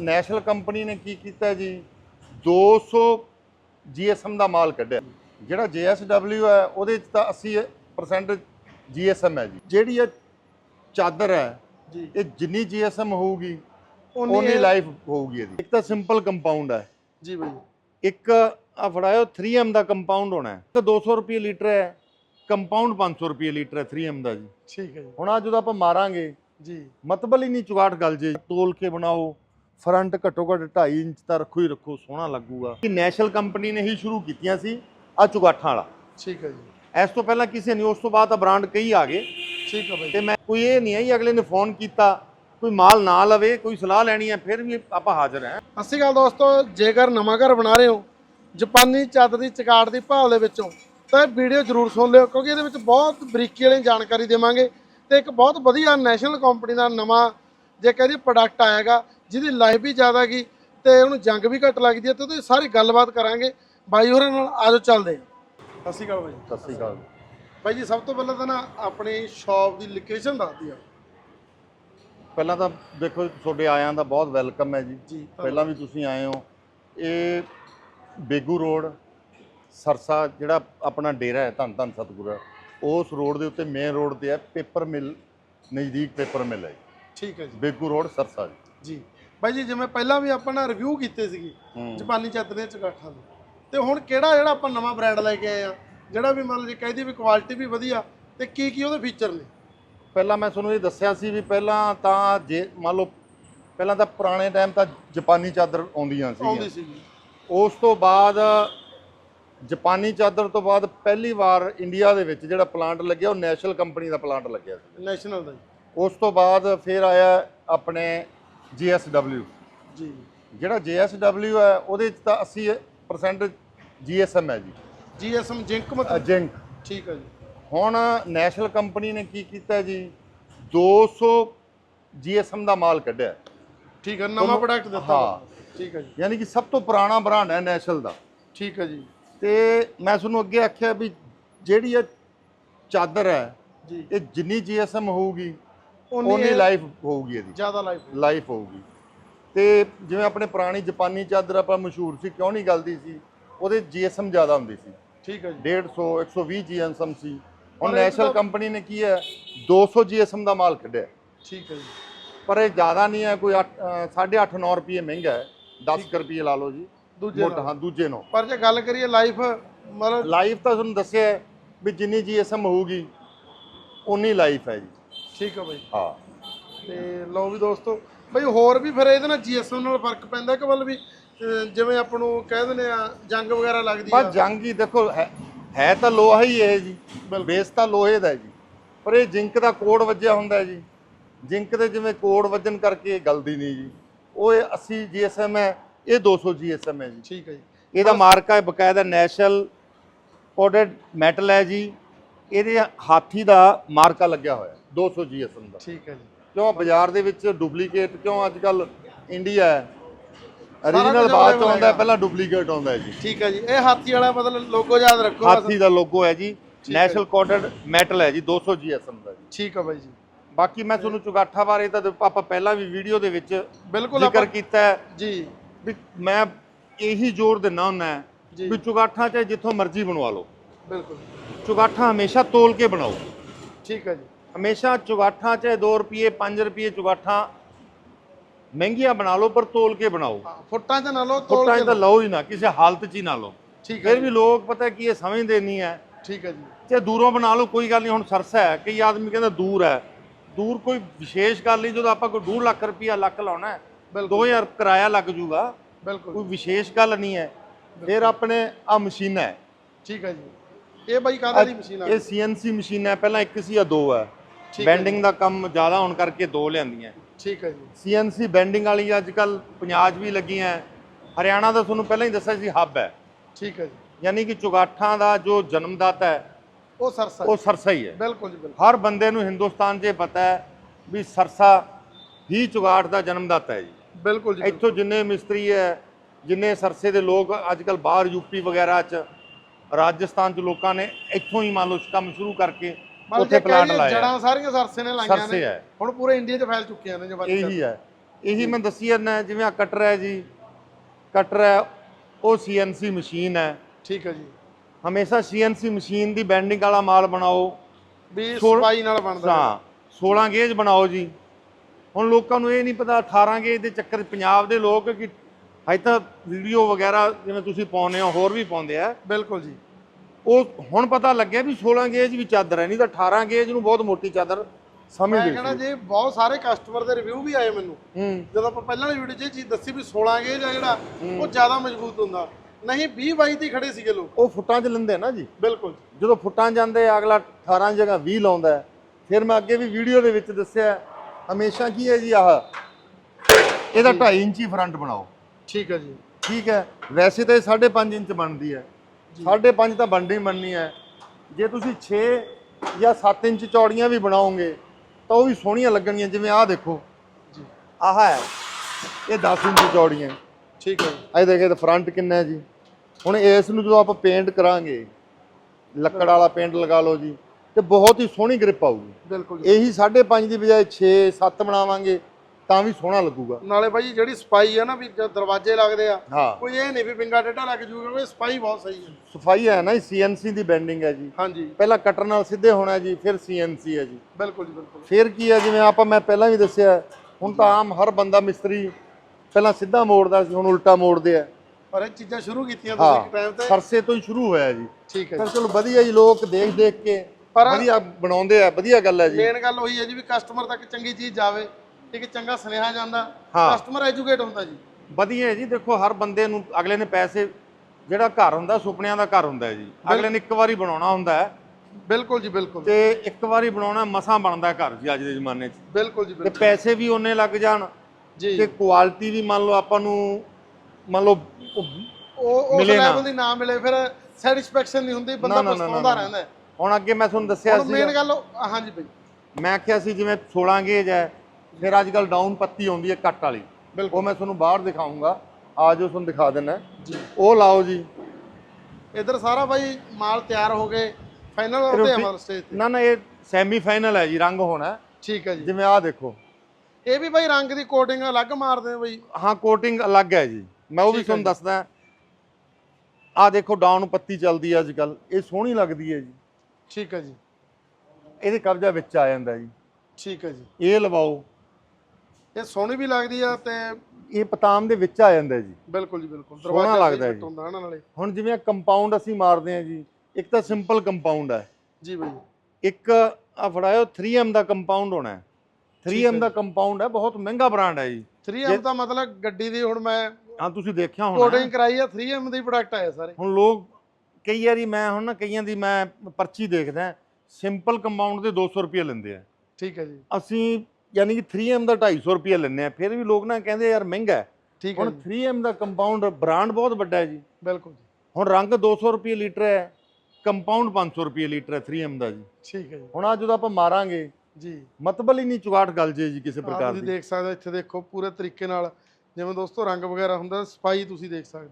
National company ਨੇ ਕੀ ਕੀਤਾ ਜੀ? 200 GSM ਦਾ ਮਾਲ ਕੱਢਿਆ। ਜਿਹੜਾ JSW ਹੈ ਉਹਦੇ ਚ ਤਾਂ 80% GSM ਹੈ ਜੀ। ਜਿਹੜੀ ਇਹ ਚਾਦਰ ਹੈ ਜੀ। ਇਹ ਜਿੰਨੀ GSM ਹੋਊਗੀ ਉਨੀ ਲਾਈਫ ਹੋਊਗੀ ਇਹਦੀ। ਇੱਕ ਤਾਂ ਸਿੰਪਲ ਕੰਪਾਊਂਡ ਹੈ। ਜੀ ਬਾਈ। ਇੱਕ ਆ ਫੜਾਇਓ 3M ਦਾ ਕੰਪਾਊਂਡ ਹੋਣਾ ਹੈ। ਤਾਂ 200 ਰੁਪਏ ਲੀਟਰ ਹੈ ਕੰਪਾਊਂਡ 500 ਰੁਪਏ ਲੀਟਰ ਹੈ 3M ਦਾ ਜੀ। ਠੀਕ ਹੈ ਜੀ। ਹੁਣ ਆ ਜਦੋਂ ਆਪਾਂ ਮਾਰਾਂਗੇ ਜੀ। ਮਤਲਬ ਹੀ ਨਹੀਂ ਚੁਗਾਟ ਗੱਲ ਜੇ। ਤੋਲ ਕੇ ਬਣਾਓ ਫਰੰਟ ਘੱਟੋ ਘੱਟ 2.5 ਇੰਚ ਤਾਂ ਰੱਖੋ ਹੀ ਰੱਖੋ ਸੋਹਣਾ ਲੱਗੂਗਾ। ਕਿ ਨੈਸ਼ਨਲ ਕੰਪਨੀ ਨੇ ਹੀ ਸ਼ੁਰੂ ਕੀਤੀਆਂ ਸੀ ਆ ਚੁਗਾਠਾਂ ਵਾਲਾ। ਠੀਕ ਹੈ ਜੀ। ਇਸ ਤੋਂ ਪਹਿਲਾਂ ਕਿਸੇ ਨੇ ਉਸ ਤੋਂ ਬਾਅਦ ਤਾਂ ਬ੍ਰਾਂਡ ਕਈ ਆ ਗਏ। ਠੀਕ ਹੈ ਬਾਈ ਤੇ ਮੈਂ ਕੋਈ ਇਹ ਨਹੀਂ ਹੈ ਜੀ ਅਗਲੇ ਨੇ ਫੋਨ ਕੀਤਾ ਕੋਈ ਮਾਲ ਨਾ ਲਵੇ ਕੋਈ ਸਲਾਹ ਲੈਣੀ ਹੈ ਫਿਰ ਵੀ ਆਪਾਂ ਹਾਜ਼ਰ ਹਾਂ। ਸ਼੍ਰੀ ਅਕਾਲ ਦੋਸਤੋ ਜੇਕਰ ਨਵਾਂ ਘਰ ਬਣਾ ਰਹੇ ਹੋ ਜਾਪਾਨੀ ਚਾਦਰ ਦੀ ਚਕਾੜ ਦੀ ਭਾਲ ਦੇ ਵਿੱਚੋਂ ਤਾਂ ਇਹ ਵੀਡੀਓ ਜ਼ਰੂਰ ਸੁਣ ਲਿਓ ਕਿਉਂਕਿ ਇਹਦੇ ਵਿੱਚ ਬਹੁਤ ਬਰੀਕੀ ਵਾਲੀ ਜਾਣਕਾਰੀ ਦੇਵਾਂਗੇ। ਤੇ ਇੱਕ ਬਹੁਤ ਵਧੀਆ ਨੈਸ਼ਨਲ ਕੰਪਨੀ ਦਾ ਨਵਾਂ ਜੇ ਕਹਿੰਦੀ ਪ੍ਰੋਡਕਟ ਆਏਗਾ ਜਿਹਦੀ ਲਾਈਫ ਵੀ ਜ਼ਿਆਦਾ ਗਈ ਤੇ ਉਹਨੂੰ ਜੰਗ ਵੀ ਘੱਟ ਲੱਗਦੀ ਹੈ ਤੇ ਉਹਦੀ ਸਾਰੀ ਗੱਲਬਾਤ ਕਰਾਂਗੇ। ਬਾਈ ਹੋਰਾਂ ਨਾਲ ਆਜੋ ਚੱਲਦੇ ਹਾਂ। ਸਤਿ ਸ਼੍ਰੀ ਅਕਾਲ ਬਾਈ। ਸਤਿ ਸ੍ਰੀ ਅਕਾਲ। ਬਾਈ ਜੀ ਸਭ ਤੋਂ ਪਹਿਲਾਂ ਤਾਂ ਨਾ ਆਪਣੀ ਸ਼ਾਪ ਦੀ ਲੋਕੇਸ਼ਨ ਦੱਸ ਦਿਓ। ਪਹਿਲਾਂ ਤਾਂ ਦੇਖੋ ਤੁਹਾਡੇ ਆਇਆਂ ਦਾ ਬਹੁਤ ਵੈਲਕਮ ਹੈ ਜੀ। ਜੀ ਪਹਿਲਾਂ ਵੀ ਤੁਸੀਂ ਆਏ ਹੋ। ਇਹ ਬੇਗੂ ਰੋਡ ਸਰਸਾ ਜਿਹੜਾ ਆਪਣਾ ਡੇਰਾ ਹੈ ਧੰਨ ਧੰਨ ਸਤਿਗੁਰ ਉਸ ਰੋਡ ਦੇ ਉੱਤੇ ਮੇਨ ਰੋਡ ਤੇ ਹੈ ਪੇਪਰ ਮਿਲ ਨਜ਼ਦੀਕ ਪੇਪਰ ਮਿਲ ਹੈ। ਠੀਕ ਹੈ ਜੀ। ਬੇਗੂ ਰੋਡ ਸਰਸਾ ਜੀ। ਜੀ। ਬਾਈ ਜੀ ਜਿਵੇਂ ਪਹਿਲਾਂ ਵੀ ਆਪਾਂ ਨਾ ਰਿਵਿਊ ਕੀਤੇ ਸੀਗੇ। ਜਾਪਾਨੀ ਚਾਦਰਾਂ ਚਗਾਠਾਂ ਦੇ ਤੇ ਹੁਣ ਕਿਹੜਾ ਜਿਹੜਾ ਆਪਾਂ ਨਵਾਂ ਬ੍ਰਾਂਡ ਲੈ ਕੇ ਆਏ ਆ ਜਿਹੜਾ ਵੀ ਮਤਲਬ ਜੇ ਕਹਦੀ ਵੀ ਕੁਆਲਿਟੀ ਵੀ ਵਧੀਆ ਤੇ ਕੀ ਕੀ ਉਹਦੇ ਫੀਚਰ ਨੇ? ਪਹਿਲਾਂ ਮੈਂ ਤੁਹਾਨੂੰ ਇਹ ਦੱਸਿਆ ਸੀ ਵੀ ਪਹਿਲਾਂ ਤਾਂ ਜੇ ਮੰਨ ਲਓ ਪਹਿਲਾਂ ਤਾਂ ਪੁਰਾਣੇ ਟਾਈਮ ਤਾਂ ਜਾਪਾਨੀ ਚਾਦਰ ਆਉਂਦੀਆਂ ਆਉਂਦੀ ਸੀ ਉਸ ਤੋਂ ਬਾਅਦ ਜਾਪਾਨੀ ਚਾਦਰ ਤੋਂ ਬਾਅਦ ਪਹਿਲੀ ਵਾਰ ਇੰਡੀਆ ਦੇ ਵਿੱਚ ਜਿਹੜਾ ਪਲਾਂਟ ਲੱਗਿਆ ਉਹ ਨੈਸ਼ਨਲ ਕੰਪਨੀ ਦਾ ਪਲਾਂਟ ਲੱਗਿਆ ਸੀ। ਨੈਸ਼ਨਲ ਦਾ। ਉਸ ਤੋਂ ਬਾਅਦ ਫਿਰ ਆਇਆ ਆਪਣੇ JSW ਜੀ। ਜਿਹੜਾ JSW ਹੈ ਉਹਦੇ ਚ ਤਾਂ 80% GSM ਹੈ ਜੀ। ਜੀਐਸਐਮ ਜਿੰਕ ਮਤਲਬ? ਜਿੰਕ। ਠੀਕ ਹੈ ਜੀ। ਹੁਣ ਨੈਸ਼ਨਲ ਕੰਪਨੀ ਨੇ ਕੀ ਕੀਤਾ ਜੀ? 200 GSM ਦਾ ਮਾਲ ਕੱਢਿਆ। ਠੀਕ ਹੈ ਨਵਾਂ ਪ੍ਰੋਡਕਟ ਦਿੱਤਾ। ਹਾਂ। ਠੀਕ ਹੈ ਜੀ। ਯਾਨੀ ਕਿ ਸਭ ਤੋਂ ਪੁਰਾਣਾ ਬ੍ਰਾਂਡ ਹੈ ਨੈਸ਼ਨਲ ਦਾ। ਠੀਕ ਹੈ ਜੀ। ਤੇ ਮੈਂ ਤੁਹਾਨੂੰ ਅੱਗੇ ਆਖਿਆ ਵੀ ਜਿਹੜੀ ਇਹ ਚਾਦਰ ਹੈ ਜੀ। ਇਹ ਜਿੰਨੀ GSM ਹੋਊਗੀ ਉਨੀ ਲਾਈਫ ਹੋਊਗੀ ਇਹਦੀ। ਜ਼ਿਆਦਾ ਲਾਈਫ ਲਾਈਫ ਹੋਊਗੀ। ਤੇ ਜਿਵੇਂ ਆਪਣੇ ਪੁਰਾਣੀ ਜਾਪਾਨੀ ਚਾਦਰ ਆਪਾਂ ਮਸ਼ਹੂਰ ਸੀ ਕਿਉਂ ਨਹੀਂ ਗਲਦੀ ਸੀ? ਉਹਦੇ GSM ਜ਼ਿਆਦਾ ਹੁੰਦੀ ਸੀ। ਠੀਕ ਹੈ ਜੀ। 150 120 GSM ਸੀ ਹੁਣ ਨੈਸ਼ਨਲ ਕੰਪਨੀ ਨੇ ਕੀ ਹੈ? 200 GSM ਦਾ ਮਾਲ ਕੱਢਿਆ। ਠੀਕ ਹੈ ਜੀ। ਪਰ ਇਹ ਜ਼ਿਆਦਾ ਨਹੀਂ ਹੈ ਕੋਈ 8.5 9 ਰੁਪਏ ਮਹਿੰਗਾ ਹੈ। 10 ਰੁਪਏ ਲਾ ਲਓ ਜੀ। ਦੂਜੇ। ਹਾਂ ਦੂਜੇ ਨੂੰ ਪਰ ਜੇ ਗੱਲ ਕਰੀਏ ਲਾਈਫ ਮਤਲਬ ਲਾਈਫ ਤਾਂ ਤੁਹਾਨੂੰ ਦੱਸਿਆ ਵੀ ਜਿੰਨੀ GSM ਹੋਊਗੀ ਉਨੀ ਲਾਈਫ ਹੈ ਜੀ। ਠੀਕ ਹੈ ਬਾਈ। ਹਾਂ। ਤੇ ਲਓ ਵੀ ਦੋਸਤੋ ਬਈ ਹੋਰ ਵੀ ਫਿਰ ਇਹਦੇ ਨਾਲ ਜੀਐਸਐਮ ਨਾਲ ਫ਼ਰਕ ਪੈਂਦਾ ਕਿ ਮਤਲਬ ਵੀ? ਅਹ, ਜਿਵੇਂ ਆਪਾਂ ਨੂੰ ਕਹਿ ਦਿੰਦੇ ਆ ਜੰਗ ਵਗੈਰਾ ਲੱਗਦੀ ਆ। ਬਸ ਜੰਗ ਹੀ ਦੇਖੋ ਹੈ ਹੈ ਤਾਂ ਲੋਹਾ ਹੀ ਹੈ ਜੀ। ਬੇਸ ਤਾਂ ਲੋਹੇ ਦਾ ਹੈ ਜੀ। ਪਰ ਇਹ ਜਿੰਕ ਦਾ ਕੋਡ ਵੱਜਿਆ ਹੁੰਦਾ ਹੈ ਜੀ। ਜਿੰਕ ਦੇ ਜਿਵੇਂ ਕੋਡ ਵੱਜਣ ਕਰਕੇ ਇਹ ਗਲਦੀ ਨਹੀਂ ਜੀ। ਉਹ ਇਹ 80 GSM ਹੈ ਇਹ 200 GSM ਹੈ ਜੀ। ਠੀਕ ਹੈ ਜੀ। ਇਹਦਾ ਮਾਰਕਾ ਹੈ ਬਕਾਇਦਾ ਨੈਸ਼ਨਲ ਕੋਡਡ ਮੈਟਲ ਹੈ ਜੀ। ਇਹਦੇ ਹਾਥੀ ਦਾ ਮਾਰਕਾ ਲੱਗਿਆ ਹੋਇਆ। 200 GSM ਦਾ। ਠੀਕ ਹੈ ਜੀ। ਕਿਉਂ ਬਾਜ਼ਾਰ ਦੇ ਵਿੱਚ ਡੁਪਲੀਕੇਟ ਕਿਉਂ ਅੱਜ ਕੱਲ ਇੰਡੀਆ ਹੈ origignal ਬਾਅਦ ਚ ਆਉਂਦਾ ਹੈ। ਪਹਿਲਾਂ ਡੁਪਲੀਕੇਟ ਆਉਂਦਾ ਹੈ ਜੀ। ਠੀਕ ਹੈ ਜੀ। ਇਹ ਹਾਥੀ ਵਾਲਾ ਮਤਲਬ ਲੋਗੋ ਯਾਦ ਰੱਖੋ। ਹਾਥੀ ਦਾ ਲੋਗੋ ਹੈ ਜੀ। ਹੈ ਨੈਸ਼ਨਲ ਕੋਡਡ ਮੈਟਲ ਹੈ ਜੀ 200 GSM ਦਾ ਜੀ। ਠੀਕ ਹੈ ਬਾਈ ਜੀ। ਬਾਕੀ ਮੈਂ ਤੁਹਾਨੂੰ ਚੁਗਾਠਾ ਬਾਰੇ ਤਾਂ ਆਪਾਂ ਪਹਿਲਾਂ ਵੀ ਵੀਡੀਓ ਦੇ ਵਿੱਚ ਬਿਲਕੁਲ ਜ਼ਿਕਰ ਕੀਤਾ ਹੈ। ਜੀ। ਵੀ ਮੈਂ ਇਹੀ ਜ਼ੋਰ ਦਿੰਦਾ ਹੁੰਦਾ ਜੀ। ਵੀ ਚੁਗਾਠਾ ਚਾਹੇ ਜਿੱਥੋਂ ਮਰਜ਼ੀ ਬਣਵਾ ਲਓ। ਬਿਲਕੁਲ। ਚੁਗਾਠਾ ਹਮੇਸ਼ਾ ਤੋਲ ਕੇ ਬਣਾਓ। ਠੀਕ ਹੈ ਜੀ। ਹਮੇਸ਼ਾ ਚੁਗਾਠਾ ਚਾਹੇ 2 ਰੁਪਏ 5 ਰੁਪਏ ਚੁਗਾਠਾ ਮਹਿੰਗੀਆਂ ਬਣਾ ਲਓ ਪਰ ਤੋਲ ਕੇ ਬਣਾਓ। ਹਾਂ, ਫੁੱਟਾਂ 'ਚ ਨਾ ਲਓ ਤੋਲ ਫੁੱਟਾਂ ਕੇ 'ਚ ਤਾਂ ਲਓ ਹੀ ਨਾ ਕਿਸੇ ਹਾਲਤ 'ਚ ਹੀ ਨਾ ਲਓ। ਠੀਕ ਹੈ ਫਿਰ ਵੀ ਲੋਕ ਪਤਾ ਕੀ ਇਹ ਸਮਝਦੇ ਨਹੀਂ ਹੈ। ਠੀਕ ਹੈ ਜੀ। ਜੇ ਦੂਰੋਂ ਬਣਾ ਲਓ ਕੋਈ ਗੱਲ ਨਹੀਂ ਹੁਣ ਸਰਸਾ ਹੈ ਕਈ ਆਦਮੀ ਕਹਿੰਦਾ ਦੂਰ ਹੈ। ਦੂਰ ਕੋਈ ਵਿਸ਼ੇਸ਼ ਗੱਲ ਨਹੀਂ ਜਦੋਂ ਆਪਾਂ ਕੋਈ 2 ਲੱਖ ਰੁਪਇਆ ਲੱਖ ਲਾਉਣਾ ਹੈ ਬਿਲਕੁਲ। 2000 ਕਿਰਾਇਆ ਲੱਗ ਜੂਗਾ। ਬਿਲਕੁਲ। ਕੋਈ ਵਿਸ਼ੇਸ਼ ਗੱਲ ਨਹੀਂ ਹੈ। ਫਿਰ ਆਪਣੇ ਆ ਮਸ਼ੀਨਾਂ ਹੈ। ਠੀਕ ਹੈ ਜੀ। ਇਹ ਬਾਈ ਕਾਹਦੇ ਦੀ ਮਸ਼ੀਨ ਆ ਇਹ ਸੀਐਨਸੀ ਮਸ਼ੀਨਾਂ ਹੈ ਪਹਿਲਾਂ ਇੱਕ ਸੀ ਜਾਂ ਦੋ ਹੈ। ਬੈਂਡਿੰਗ ਦਾ ਕੰਮ ਜ਼ਿਆਦਾ ਹੋਣ ਕਰਕੇ ਦੋ ਲਿਆਂਦੀਆਂ। ਠੀਕ ਹੈ ਜੀ। ਸੀਐਨਸੀ ਬੈਂਡਿੰਗ ਵਾਲੀ ਅੱਜ ਕੱਲ ਪੰਜਾਬ ਵੀ ਲੱਗੀਆਂ। ਹੈ। ਹਰਿਆਣਾ ਦਾ ਤੁਹਾਨੂੰ ਪਹਿਲਾਂ ਹੀ ਦੱਸਿਆ ਸੀ ਹੱਬ ਹੈ। ਠੀਕ ਹੈ ਜੀ। ਯਾਨੀ ਕਿ ਚੁਗਾਠਾਂ ਦਾ ਜੋ ਜਨਮਦਾਤਾ ਹੈ ਉਹ ਸਰਸਾ ਉਹ ਸਰਸਾ ਹੀ ਹੈ। ਬਿਲਕੁਲ ਜੀ ਬਿਲਕੁਲ। ਹਰ ਬੰਦੇ ਨੂੰ ਹਿੰਦੁਸਤਾਨ 'ਚ ਪਤਾ ਹੈ ਵੀ ਸਰਸਾ ਹੀ ਚੁਗਾਠ ਦਾ ਜਨਮਦਾਤਾ ਹੈ ਜੀ। ਬਿਲਕੁਲ ਜੀ ਇੱਥੋਂ ਜਿੰਨੇ ਮਿਸਤਰੀ ਹੈ ਜਿੰਨੇ ਸਰਸੇ ਦੇ ਲੋਕ ਅੱਜ ਕੱਲ ਬਾਹਰ ਯੂਪੀ ਵਗੈਰਾ 'ਚ ਰਾਜਸਥਾਨ 'ਚ ਲੋਕਾਂ ਨੇ ਇੱਥੋਂ ਹੀ ਮੰਨ ਲਓ ਕੰਮ ਸ਼ੁਰੂ ਕਰਕੇ ਉੱਥੇ ਪਲਾਂਟ ਲਾਇਆ। ਜੜਾਂ ਸਾਰੀਆਂ ਸਰਸੇ ਨੇ ਲਾਈਆਂ ਨੇ ਹੁਣ ਪੂਰੇ ਇੰਡੀਆ 'ਚ ਫੈਲ ਚੁੱਕੀਆਂ ਨੇ ਜਵਾਨੀ ਇਹੀ ਹੈ ਇਹੀ ਮੈਂ ਦੱਸੀ ਜਾਂਦਾ ਜਿਵੇਂ ਆ ਕਟਰ ਹੈ ਜੀ। ਕਟਰ ਹੈ ਉਹ ਸੀਐਨਸੀ ਮਸ਼ੀਨ ਹੈ। ਠੀਕ ਹੈ ਜੀ। ਹਮੇਸ਼ਾ ਸੀਐਨਸੀ ਮਸ਼ੀਨ ਦੀ ਬੈਂਡਿੰਗ ਵਾਲਾ ਮਾਲ ਬਣਾਓ। ਵੀ ਸਫ਼ਾਈ ਨਾਲ ਬਣਦਾ ਹਾਂ 16 ਗੇਜ ਬਣਾਓ ਜੀ। ਹੁਣ ਲੋਕਾਂ ਨੂੰ ਇਹ ਨਹੀਂ ਪਤਾ 18 ਗੇਜ ਦੇ ਚੱਕਰ ਪੰਜਾਬ ਦੇ ਲੋਕ ਕਿ ਹਜੇ ਤਾਂ ਵੀਡੀਓ ਵਗੈਰਾ ਜਿਵੇਂ ਤੁਸੀਂ ਪਾਉਂਦੇ ਹੋ ਹੋਰ ਵੀ ਪਾਉਂਦੇ ਆ। ਬਿਲਕੁਲ ਜੀ। ਉਹ ਹੁਣ ਪਤਾ ਲੱਗਿਆ ਵੀ 16 ਗੇਜ ਵੀ ਚਾਦਰ ਹੈ ਨਹੀਂ ਤਾਂ 18 ਗੇਜ ਨੂੰ ਬਹੁਤ ਮੋਟੀ ਚਾਦਰ ਮੈਂ ਸਮਝਦੇ ਕਹਿੰਦਾ ਜੀ ਬਹੁਤ ਸਾਰੇ ਕਸਟਮਰ ਦੇ ਰਿਵਿਊ ਵੀ ਆਏ ਮੈਨੂੰ ਹੂੰ। ਜਦੋਂ ਆਪਾਂ ਪਹਿਲਾਂ ਵਾਲੀ ਵੀਡੀਓ 'ਚ ਇਹ ਚੀਜ਼ ਦੱਸੀ ਵੀ 16 ਗੇਜ ਆ ਜਿਹੜਾ ਉਹ ਜ਼ਿਆਦਾ ਮਜ਼ਬੂਤ ਹੁੰਦਾ। ਨਹੀਂ 20 22 ਤੇ ਖੜੇ ਸੀਗੇ ਲੋਕ। ਉਹ ਫੁੱਟਾਂ 'ਚ ਲੈਂਦੇ ਆ ਨਾ ਜੀ। ਬਿਲਕੁਲ ਜਦੋਂ ਫੁੱਟਾਂ ਜਾਂਦੇ ਆ, ਅਗਲਾ 18 ਦੀ ਜਗ੍ਹਾ 20 ਲਾਉਂਦਾ ਹੈ। ਫਿਰ ਮੈਂ ਅੱਗੇ ਵੀ ਵੀਡੀਓ ਦੇ ਵਿੱਚ ਦੱਸਿਆ ਹਮੇਸ਼ਾ ਕੀ ਹੈ ਜੀ ਆਹ? ਇਹਦਾ 2.5 ਇੰਚੀ ਫਰੰਟ ਬਣਾਓ। ਠੀਕ ਹੈ ਜੀ। ਠੀਕ ਹੈ। ਵੈਸੇ ਤਾਂ ਇਹ 5.5 ਇੰਚ ਬਣਦੀ ਹੈ। 5.5 ਤਾਂ ਬਣਨੀ ਬਣਨੀ ਹੈ। ਜੇ ਤੁਸੀਂ 6 ਜਾਂ 7 ਇੰਚ ਚੌੜੀਆਂ ਵੀ ਬਣਾਓਗੇ ਤਾਂ ਉਹ ਵੀ ਸੋਹਣੀਆਂ ਲੱਗਣਗੀਆਂ ਜਿਵੇਂ ਆਹ ਦੇਖੋ। ਜੀ। ਆਹ ਹੈ। ਇਹ 10 ਇੰਚ ਚੌੜੀਆਂ। ਠੀਕ ਹੈ ਇਹ ਦੇਖੇ ਤਾਂ ਫਰੰਟ ਕਿੰਨਾ ਹੈ ਜੀ। ਹੁਣ ਇਸ ਨੂੰ ਜਦੋਂ ਆਪਾਂ ਪੇਂਟ ਕਰਾਂਗੇ ਲੱਕੜ ਵਾਲਾ ਪੇਂਟ ਲਗਾ ਲਓ ਜੀ ਤੇ ਬਹੁਤ ਹੀ ਸੋਹਣੀ ਗ੍ਰਿਪ ਆਊਗੀ। ਬਿਲਕੁਲ ਇਹੀ 5.5 ਦੀ ਬਜਾਏ 6 7 ਬਣਾਵਾਂਗੇ। ਤਾਂ ਵੀ ਸੋਹਣਾ ਲੱਗੂਗਾ। ਨਾਲੇ ਬਾਈ ਜਿਹੜੀ ਸਪਾਈ ਹੈ ਨਾ ਵੀ ਜਦ ਦਰਵਾਜ਼ੇ ਲੱਗਦੇ ਆ ਹਾਂ। ਕੋਈ ਇਹ ਨਹੀਂ ਵੀ ਵਿੰਗਾ ਟੇਢਾ ਲੱਗ ਜੂਗਾ ਇਹ ਸਪਾਈ ਬਹੁਤ ਸਹੀ ਹੈ ਸਫ਼ਾਈ ਹੈ ਨਾ ਸੀਐਨਸੀ ਦੀ ਬੈਂਡਿੰਗ ਹੈ ਜੀ। ਹਾਂਜੀ। ਪਹਿਲਾਂ ਕਟਰ ਨਾਲ ਸਿੱਧੇ ਹੋਣਾ ਜੀ ਫਿਰ ਸੀਐਨਸੀ ਹੈ ਜੀ। ਬਿਲਕੁਲ ਜੀ ਬਿਲਕੁਲ। ਫਿਰ ਕੀ ਹੈ ਜਿਵੇਂ ਆਪਾਂ ਮੈਂ ਪਹਿਲਾਂ ਵੀ ਦੱਸਿਆ ਹੁਣ ਤਾਂ ਆਮ ਹਰ ਬੰਦਾ ਮਿਸਤਰੀ ਪਹਿਲਾਂ ਸਿੱਧਾ ਮੋੜਦਾ ਸੀ ਹੁਣ ਉਲਟਾ ਮੋੜਦੇ ਆ। ਪਰ ਇਹ ਚੀਜ਼ਾਂ ਸ਼ੁਰੂ ਕੀਤੀਆਂ ਤੁਸੀਂ ਹਾਂ ਟਾਈਮ ਤੇ। ਸਰਸੇ ਤੋਂ ਹੀ ਸ਼ੁਰੂ ਹੋਇਆ ਜੀ। ਠੀਕ ਹੈ ਚਲੋ ਵਧੀਆ ਜੀ ਲੋਕ ਦੇਖ ਦੇਖ ਕੇ ਵਧੀਆ ਬਣਾਉਂਦੇ ਆ ਵਧੀਆ ਗੱਲ ਹੈ ਜੀ। ਮੇਨ ਗੱਲ ਉਹੀ ਹੈ ਜੀ ਵੀ ਕਸਟਮਰ ਤੱਕ ਚੰਗੀ ਚੀਜ਼ ਜਾਵੇ। ਇੱਕ ਚੰਗਾ ਸੁਨੇਹਾ ਜਾਂਦਾ ਹਾਂ। ਕਸਟਮਰ ਐਜੂਕੇਟ ਹੁੰਦਾ ਜੀ। ਵਧੀਆ ਹੈ ਜੀ ਦੇਖੋ ਹਰ ਬੰਦੇ ਨੂੰ ਅਗਲੇ ਨੇ ਪੈਸੇ ਜਿਹੜਾ ਘਰ ਹੁੰਦਾ ਸੁਪਨਿਆਂ ਦਾ ਘਰ ਹੁੰਦਾ ਹੈ ਜੀ। ਅਗਲੇ ਨੇ ਇੱਕ ਵਾਰੀ ਬਣਾਉਣਾ ਹੁੰਦਾ ਹੈ। ਬਿਲਕੁਲ ਜੀ ਬਿਲਕੁਲ। ਤੇ ਇੱਕ ਵਾਰੀ ਬਣਾਉਣਾ ਮਸਾਂ ਬਣਦਾ ਹੈ ਘਰ ਜੀ ਅੱਜ ਦੇ ਜ਼ਮਾਨੇ 'ਚ। ਬਿਲਕੁਲ ਜੀ ਤੇ ਬਿਲਕੁਲ। ਪੈਸੇ ਵੀ ਉਹਨੇ ਲੱਗ ਜਾਣ। ਜੀ। ਤੇ ਕੁਆਲਿਟੀ ਵੀ ਮੰਨ ਲਓ ਆਪਾਂ ਨੂੰ ਮੰਨ ਲਓ ਉਹ- ਉਹ ਉਸ ਮਿਲੇ ਨਾ। ਲੈਵਲ ਦੀ ਨਾ ਮਿਲੇ ਫਿਰ ਸੈਟੀਸਫੈਕਸ਼ਨ ਨਹੀਂ ਹੁੰਦੀ ਬੰਦਾ ਨਾ, ਨਾ, ਨਾ, ਪਛਤਾਉਂਦਾ ਨਾ। ਰਹਿੰਦਾ ਹੈ। ਹੁਣ ਅੱਗੇ ਮੈਂ ਤੁਹਾਨੂੰ ਦੱਸਿਆ ਹੁਣ ਸੀ ਮੇਨ ਗੱਲ ਉਹ- ਹਾਂਜੀ ਬਈ ਮੈਂ ਆਖਿਆ ਸੀ ਜਿਵੇਂ 16 ਗੇਜ ਹੈ ਫਿਰ ਅੱਜ ਕੱਲ ਡਾਊਨ ਪੱਤੀ ਆਉਂਦੀ ਹੈ ਕੱਟ ਵਾਲੀ। ਉਹ ਮੈਂ ਤੁਹਾਨੂੰ ਬਾਹਰ ਦਿਖਾਉਂਗਾ। ਆ ਜਾਓ ਤੁਹਾਨੂੰ ਦਿਖਾ ਜੀ। ਉਹ ਲਾਓ ਜੀ। ਇਧਰ ਸਾਰਾ ਬਾਈ ਮਾਲ ਤਿਆਰ ਹੋ ਗਏ ਫਾਈਨਲ ਹੁੰਦੇ ਆ ਮਾਲ ਸਟੇਜ ਤੇ। ਨਾ ਨਾ ਇਹ ਸੈਮੀ ਫਾਈਨਲ ਹੈ ਜੀ ਰੰਗ ਹੋਣਾ। ਠੀਕ ਹੈ ਜੀ। ਜਿਵੇਂ ਆਹ ਦੇਖੋ। ਇਹ ਵੀ ਬਾਈ ਰੰਗ ਦੀ ਕੋਟਿੰਗ ਅਲੱਗ ਮਾਰਦੇ ਆ ਬਾਈ? ਹਾਂ ਕੋਟਿੰਗ ਅਲੱਗ ਹੈ ਜੀ। ਮੈਂ ਉਹ ਵੀ ਤੁਹਾਨੂੰ ਦੱਸਦਾ। ਆਹ ਦੇਖੋ ਡਾਊਨ ਪੱਤੀ ਚੱਲਦੀ ਹੈ ਅੱਜ ਕੱਲ ਇਹ ਸੋਹਣੀ ਲੱਗਦੀ ਹੈ ਜੀ। ਠੀਕ ਹੈ ਜੀ। ਇਹਦੇ ਕਬਜ਼ਾ ਵਿੱਚ ਆ ਜਾਂਦਾ ਜੀ। ਠੀਕ ਹੈ ਜੀ। ਇਹ ਲਵਾਓ। ਇਹ ਸੋਹਣੀ ਵੀ ਲੱਗਦੀ ਆ ਤੇ ਇਹ ਪਤਾਮ ਦੇ ਵਿੱਚ ਆ ਜਾਂਦਾ ਜੀ। ਬਿਲਕੁਲ ਜੀ ਬਿਲਕੁਲ। ਸੋਹਣਾ ਲੱਗਦਾ ਜੀ। ਹੁੰਦਾ ਨਾਲੇ। ਹੁਣ ਜਿਵੇਂ ਕੰਪਾਊਂਡ ਅਸੀਂ ਮਾਰਦੇ ਹਾਂ ਜੀ ਇੱਕ ਤਾਂ ਸਿੰਪਲ ਕੰਪਾਊਂਡ ਹੈ ਜੀ ਬਾਈ। ਇੱਕ ਆ ਫੜਾਇਓ 3M ਦਾ ਕੰਪਾਊਂਡ ਹੋਣਾ ਹੈ। 3M ਦਾ ਕੰਪਾਊਂਡ ਹੈ ਬਹੁਤ ਮਹਿੰਗਾ ਬ੍ਰਾਂਡ ਹੈ ਜੀ। 3M ਦਾ ਮਤਲਬ ਗੱਡੀ ਦੀ ਹੁਣ ਮੈਂ ਹਾਂ ਤੁਸੀਂ ਦੇਖਿਆ ਹੋਣਾ। ਕੋਟਿੰਗ ਕਰਾਈ ਆ 3M ਦੇ ਪ੍ਰੋਡਕਟ ਆਏ ਸਾਰੇ। ਹੁਣ ਲੋਕ ਕਈ ਵਾਰੀ ਮੈਂ ਹੁਣ ਨਾ ਕਈਆਂ ਦੀ ਮੈਂ ਪਰਚੀ ਦੇਖਦਾ ਸਿੰਪਲ ਕੰਪਾਊਂਡ ਦੇ 200 ਰੁਪਏ ਲੈਂਦੇ ਆ। ਠੀਕ ਹੈ ਜੀ। ਅਸੀਂ ਯਾਨੀ ਕਿ 3M ਦਾ 250 ਰੁਪਏ ਲੈਂਦੇ ਆ। ਫਿਰ ਵੀ ਲੋਕ ਨਾ ਕਹਿੰਦੇ ਯਾਰ ਮਹਿੰਗਾ ਠੀਕ ਹੈ ਹੁਣ ਜੀ। 3M ਦਾ ਕੰਪਾਊਂਡ ਬ੍ਰਾਂਡ ਬਹੁਤ ਵੱਡਾ ਹੈ ਜੀ। ਬਿਲਕੁਲ ਜੀ। ਹੁਣ ਰੰਗ 200 ਰੁਪਏ ਲੀਟਰ ਹੈ ਕੰਪਾਊਂਡ 500 ਰੁਪਏ ਲੀਟਰ ਹੈ 3M ਦਾ ਜੀ। ਠੀਕ ਹੈ ਜੀ। ਹੁਣ ਆ ਜਦੋਂ ਆਪਾਂ ਮਾਰਾਂਗੇ ਜੀ। ਮਤਲਬ ਹੀ ਨਹੀਂ ਚੁਗਾਟ ਗਲ ਜੇ ਜੀ ਕਿਸੇ ਪ੍ਰਕਾਰ ਤੁਸੀਂ ਦੀ। ਦੇਖ ਸਕਦੇ ਇੱਥੇ ਦੇਖੋ ਪੂਰੇ ਤਰੀਕੇ ਨਾਲ ਜਿਵੇਂ ਦੋਸਤੋ ਰੰਗ ਵਗੈਰਾ ਹੁੰਦਾ ਸਫ਼ਾਈ ਤੁਸੀਂ ਦੇਖ ਸਕਦੇ।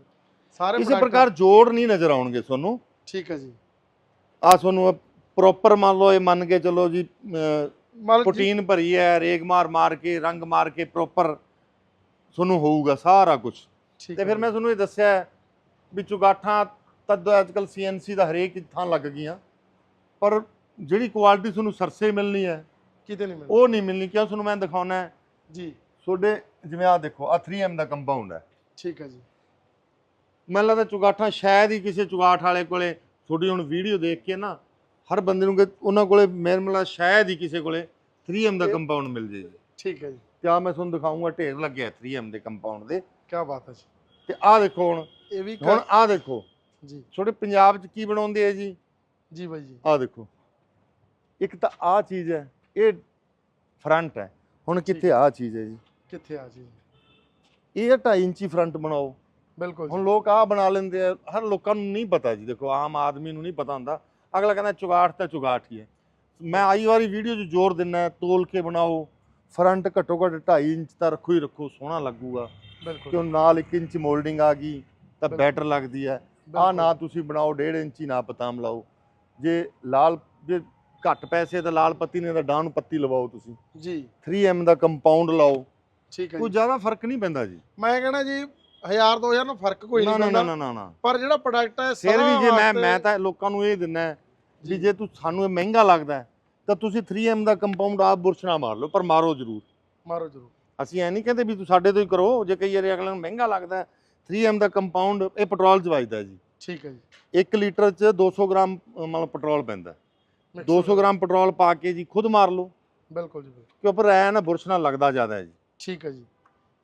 ਸਾਰੇ ਕਿਸੇ ਪ੍ਰਕਾਰ ਜੋੜ ਨਹੀਂ ਨਜ਼ਰ ਆਉਣਗੇ ਤੁਹਾਨੂੰ। ਠੀਕ ਹੈ ਜੀ। ਆ ਤੁਹਾਨੂੰ ਪ੍ਰੋਪਰ ਮੰਨ ਲਓ ਇਹ ਮੰਨ ਕੇ ਚੱਲੋ ਜੀ ਮਤਲਬ ਜੀ- ਪੁਟੀਨ ਭਰੀ ਹੈ ਰੇਗ ਮਾਰ ਮਾਰ ਕੇ ਰੰਗ ਮਾਰ ਕੇ ਪ੍ਰੋਪਰ ਤੁਹਾਨੂੰ ਹੋਊਗਾ ਸਾਰਾ ਕੁਝ ਠੀਕ ਤੇ ਹੈ ਫਿਰ ਮੈਂ ਤੁਹਾਨੂੰ ਇਹ ਦੱਸਿਆ ਹੈ ਵੀ ਚੁਗਾਠਾਂ ਤਦ ਅੱਜ ਕੱਲ ਸੀਐਨਸੀ ਦਾ ਹਰੇਕ ਥਾਂ ਲੱਗ ਗਈਆਂ। ਪਰ ਜਿਹੜੀ ਕੁਆਲਿਟੀ ਤੁਹਾਨੂੰ ਸਰਸੇ ਮਿਲਣੀ ਹੈ ਕਿਤੇ ਨਹੀਂ ਮਿਲਦਾ ਉਹ ਨਹੀਂ ਮਿਲਣੀ। ਕਿਉਂ? ਤੁਹਾਨੂੰ ਮੈਂ ਦਿਖਾਉਣਾ ਹੈ। ਜੀ। ਤੁਹਾਡੇ ਜਿਵੇਂ ਆ ਦੇਖੋ ਆ 3M ਦਾ ਕੰਪਾਊਂਡ ਹੈ। ਠੀਕ ਹੈ ਜੀ। ਮੈਨੂੰ ਲੱਗਦਾ ਚੁਗਾਠਾਂ ਸ਼ਾਇਦ ਹੀ ਕਿਸੇ ਚੁਗਾਠ ਵਾਲੇ ਕੋਲੇ ਤੁਹਾਡੀ ਹੁਣ ਵੀਡੀਓ ਦੇਖ ਕੇ ਨਾ ਹਰ ਬੰਦੇ ਨੂੰ ਕਿ ਉਹਨਾਂ ਕੋਲੇ ਮੇਰੇ ਮਤਲਬ ਸ਼ਾਇਦ ਹੀ ਕਿਸੇ ਕੋਲੇ 3M ਦਾ ਕੰਪਾਊਂਡ ਮਿਲ ਜੇ ਜੀ। ਠੀਕ ਹੈ ਜੀ। ਤੇ ਆ ਮੈਂ ਤੁਹਾਨੂੰ ਦਿਖਾਉਂਗਾ ਢੇਰ ਲੱਗਿਆ 3M ਦੇ ਕੰਪਾਊਂਡ ਦੇ। ਕੀ ਬਾਤ ਹੈ ਜੀ। ਤੇ ਆਹ ਦੇਖੋ ਹੁਣ ਇਹ ਵੀ ਹੁਣ ਆਹ ਦੇਖੋ। ਜੀ। ਤੁਹਾਡੇ ਪੰਜਾਬ 'ਚ ਕੀ ਬਣਾਉਂਦੇ ਆ ਜੀ? ਜੀ ਬਾਈ ਜੀ। ਆਹ ਦੇਖੋ। ਇੱਕ ਤਾਂ ਆਹ ਚੀਜ਼ ਹੈ ਇਹ ਫਰੰਟ ਹੈ। ਹੁਣ ਕਿੱਥੇ ਆਹ ਚੀਜ਼ ਹੈ ਜੀ? ਕਿੱਥੇ ਆ ਜੀ? ਇਹ 2.5 ਇੰਚੀ ਫਰੰਟ ਬਣਾਓ। ਬਿਲਕੁਲ ਹੁਣ ਲੋਕ ਆਹ ਬਣਾ ਲੈਂਦੇ ਆ ਹਰ ਲੋਕਾਂ ਨੂੰ ਨਹੀਂ ਪਤਾ ਜੀ। ਦੇਖੋ ਆਮ ਆਦਮੀ ਨੂੰ ਨਹੀਂ ਪਤਾ ਹੁੰਦਾ। ਅਗਲਾ ਕਹਿੰਦਾ ਚੁਗਾਠ ਤਾਂ ਚੁਗਾਠ ਹੀ ਹੈ। ਮੈਂ ਆਈ ਵਾਰੀ ਵੀਡੀਓ 'ਚ ਜ਼ੋਰ ਦਿੰਨਾ ਤੋਲ ਕੇ ਬਣਾਓ ਫਰੰਟ ਘੱਟੋ ਘੱਟ 2.5 ਇੰਚ ਤਾਂ ਰੱਖੋ ਹੀ ਰੱਖੋ ਸੋਹਣਾ ਲੱਗੂਗਾ। ਬਿਲਕੁਲ। ਕਿਉਂ ਨਾਲ 1 ਇੰਚ ਮੋਲਡਿੰਗ ਆ ਗਈ ਤਾਂ। ਬੈਟਰ ਲੱਗਦੀ ਹੈ। ਆ। ਨਾ ਤੁਸੀਂ ਬਣਾਓ 1.5 ਇੰਚੀ ਨਾ ਪਤਾਮ ਲਾਓ। ਜੇ ਲਾਲ ਜੇ ਘੱਟ ਪੈਸੇ ਤਾਂ ਲਾਲ ਪੱਤੀ ਨੇ ਤਾਂ ਡਾਊਨ ਪੱਤੀ ਲਵਾਓ ਤੁਸੀਂ। ਜੀ। 3M ਦਾ ਕੰਪਾਊਂਡ ਲਾਓ। ਠੀਕ ਹੈ ਕੋਈ ਜ਼ਿਆਦਾ ਫ਼ਰਕ ਨਹੀਂ ਪੈਂਦਾ ਜੀ। ਮੈਂ ਕਹਿੰਦਾ ਜੀ 1000 2000 ਨਾਲ ਫ਼ਰਕ ਕੋਈ ਨਾ ਨਹੀਂ ਨਾ ਨਾ ਪੈਂਦਾ। ਨਾ ਨਾ ਨਾ। ਪਰ ਜਿਹੜਾ ਪ੍ਰੋਡਕਟ ਹੈ ਫਿਰ ਵੀ ਜੇ ਮੈਂ ਮੈਂ ਤਾਂ ਲੋਕਾਂ ਨੂੰ ਇਹ ਦਿੰਨਾ ਹੈ ਵੀ ਜੀ। ਜੇ ਤੂੰ ਸਾਨੂੰ ਇਹ ਮਹਿੰਗਾ ਲੱਗਦਾ ਹੈ, ਤਾਂ ਤੁਸੀਂ 3M ਦਾ ਕੰਪਾਊਂਡ ਆਪ ਬੁਰਸ਼ ਨਾ ਮਾਰ ਲਓ ਪਰ ਮਾਰੋ ਜ਼ਰੂਰ। ਮਾਰੋ ਜਰੂਰ। ਅਸੀਂ ਐ ਨਹੀਂ ਕਹਿੰਦੇ ਵੀ ਤੂੰ ਸਾਡੇ ਤੋਂ ਹੀ ਕਰੋ ਜੇ ਕਈ ਵਾਰੀ ਅਗਲੇ ਨੂੰ ਮਹਿੰਗਾ ਲੱਗਦਾ ਹੈ 3M ਦਾ ਕੰਪਾਊਂਡ ਇਹ ਪੈਟਰੋਲ ਚ ਵੱਜਦਾ ਜੀ। ਠੀਕ ਹੈ ਜੀ। 1 ਲੀਟਰ ਚ 200 ਗ੍ਰਾਮ ਅ, ਮਤਲਬ ਪੈਟਰੋਲ ਪੈਂਦਾ ਹੈ। Mix 200 ਗ੍ਰਾਮ ਪੈਟਰੋਲ ਪਾ ਕੇ ਜੀ ਖੁਦ ਮਾਰ ਲਓ। ਬਿਲਕੁਲ ਜੀ ਬਿਲਕੁਲ। ਕਿਉਂ ਪਰ ਐ ਨਾ ਬੁਰਸ਼ ਨਾਲ ਲੱਗਦਾ ਜ਼ਿਆਦਾ ਹੈ ਜੀ। ਠੀਕ ਹੈ ਜੀ।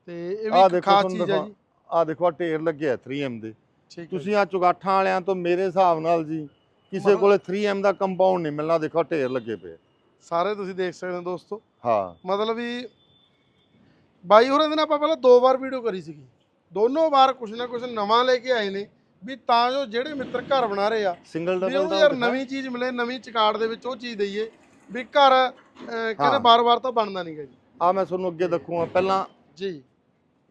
ਤੇ ਇਹ ਆਹ ਵੀ ਇੱਕ ਦੇਖੋ ਖਾਸ ਤੁਹਾਨੂੰ ਚੀਜ਼ ਹੈ ਦਿਖਾ- ਜੀ। ਆਹ ਦੇਖੋ ਆਹ ਢੇਰ ਲੱਗਿਆ 3M ਦੇ। ਠੀਕ ਹੈ ਤੁਸੀਂ ਆ ਚੁਗਾਠਾਂ ਵਾਲਿਆਂ ਤੋਂ ਮੇਰੇ ਹਿਸਾਬ ਨਾਲ ਜੀ ਕਿਸੇ ਕੋਲੇ 3M ਦਾ ਕੰਪਾਊਂਡ ਨਹੀਂ ਮਿਲਣਾ ਦੇਖੋ ਢੇਰ ਲੱਗੇ ਪਏ ਸਾਰੇ ਤੁਸੀਂ ਦੇਖ ਸਕਦੇ ਹੋ ਦੋਸਤੋ। ਹਾਂ। ਮਤਲਬ ਵੀ ਬਾਈ ਹੋਰਾਂ ਦੇ ਨਾਲ ਆਪਾਂ ਪਹਿਲਾਂ ਦੋ ਵਾਰ ਵੀਡੀਓ ਕਰੀ ਸੀਗੀ। ਦੋਨੋਂ ਵਾਰ ਕੁਛ ਨਾ ਕੁਛ ਨਵਾਂ ਲੈ ਕੇ ਆਏ ਨੇ ਵੀ ਤਾਂ ਜੋ ਜਿਹੜੇ ਮਿੱਤਰ ਘਰ ਬਣਾ ਰਹੇ ਆ ਸਿੰਗਲ ਡਬਲ ਦਾ ਯਾਰ। ਨਵੀਂ ਚੀਜ਼ ਮਿਲੇ ਨਵੀਂ ਚਕਾੜ ਦੇ ਵਿੱਚ ਉਹ ਚੀਜ਼ ਦਈਏ ਵੀ ਘਰ ਕਹਿੰਦੇ। ਬਾਰ-ਬਾਰ ਤਾਂ ਬਣਦਾ ਨਹੀਂਗਾ ਜੀ। ਆ ਮੈਂ ਤੁਹਾਨੂੰ ਅੱਗੇ ਦੱਖੂਗਾ ਪਹਿਲਾਂ ਜੀ।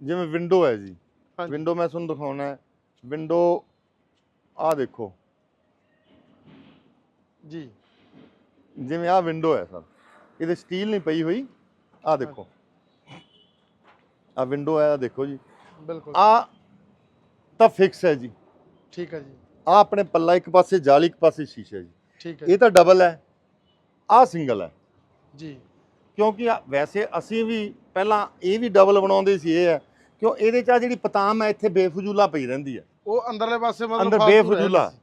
ਜਿਵੇਂ ਵਿੰਡੋ ਹੈ ਜੀ। ਵਿੰਡੋ ਮੈਂ ਤੁਹਾਨੂੰ ਦਿਖਾਉਣਾ ਹੈ। ਵਿੰਡੋ ਆ ਦੇਖੋ। ਜੀ। ਜਿਵੇਂ ਆ ਵਿੰਡੋ ਹੈ ਸਰ। ਇਹਦੇ ਸਟੀਲ ਨਹੀਂ ਪਈ ਹੋਈ। ਆ ਦੇਖੋ। ਆ ਵਿੰਡੋ ਹੈ ਆ ਦੇਖੋ ਜੀ। ਬਿਲਕੁਲ। ਆ ਤਾਂ ਫਿਕਸ ਹੈ ਜੀ। ਠੀਕ ਹੈ ਜੀ। ਆ ਆਪਣੇ ਪੱਲਾ ਇੱਕ ਪਾਸੇ ਜਾਲੀ ਇੱਕ ਪਾਸੇ ਸ਼ੀਸ਼ਾ ਜੀ। ਠੀਕ ਹੈ। ਇਹ ਤਾਂ ਡਬਲ ਹੈ। ਆ ਸਿੰਗਲ ਹੈ। ਜੀ। ਕਿਉਂਕਿ ਆ- ਵੈਸੇ ਅਸੀਂ ਵੀ ਪਹਿਲਾਂ ਇਹ ਵੀ ਡਬਲ ਬਣਾਉਂਦੇ ਸੀ ਇਹ ਹੈ। ਕਿਉਂ? ਇਹਦੇ ਚ ਆ ਜਿਹੜੀ ਪਤਾਮ ਹੈ ਇੱਥੇ ਬੇਫਜ਼ੂਲਾ ਪਈ ਰਹਿੰਦੀ ਹੈ। ਉਹ ਅੰਦਰਲੇ ਪਾਸੇ ਮਤਲਬ ਅੰਦਰ ਬੇਫਜ਼ੂਲਾ।